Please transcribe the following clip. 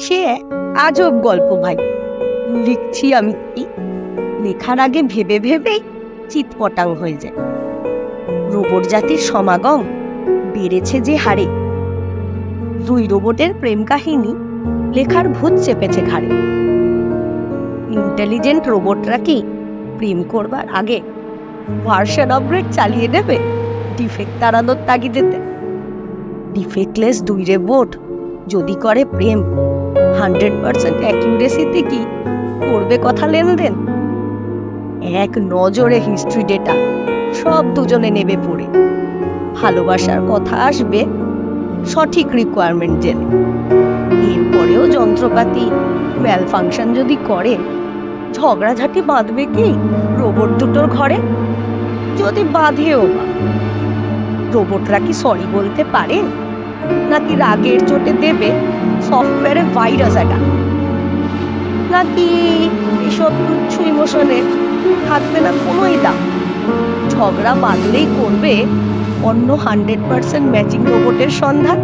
সে আজব গল্প ভাই। লিখছি আমি কি? লেখার আগে ভেবে ভেবেই চিৎপটাং হয়ে যায়। রোবট জাতির সমাগম বেড়েছে যে হারে। দুই রোবটের প্রেম কাহিনী লেখার ভূত চেপেছে ঘাড়ে। ইন্টেলিজেন্ট রোবটরা কি প্রেম করবার আগে ভার্সন আপগ্রেড চালিয়ে দেবে ডিফেক্ট তাড়ানোর তাগিদেতে? ডিফেক্টলেস দুই রোবট যদি করে প্রেম হান্ড্রেড পার্সেন্ট অ্যাকিউরেসিতে কি করবে কথা লেনদেন? এক নজরে হিস্ট্রি ডেটা সব দুজনে নেবে পড়ে। ভালোবাসার কথা আসবে সঠিক রিকোয়ারমেন্ট জেনে। এরপরেও যন্ত্রপাতি ম্যাল ফাংশন যদি করে, ঝগড়াঝাটি বাঁধবে কি রোবট দুটোর ঘরে? যদি বাঁধেও বা রোবটরা কি সরি বলতে পারে নাকি রাগের চোটে দেবে সফটওয়্যারে ভাইরাস অ্যাটাক নাকি এসব তুচ্ছ ইমোশনে থাকবে না কোনোই দাম? ঝগড়া বাঁধলেই করবে অন্য হান্ড্রেড পার্সেন্ট ম্যাচিং রোবটের সন্ধান?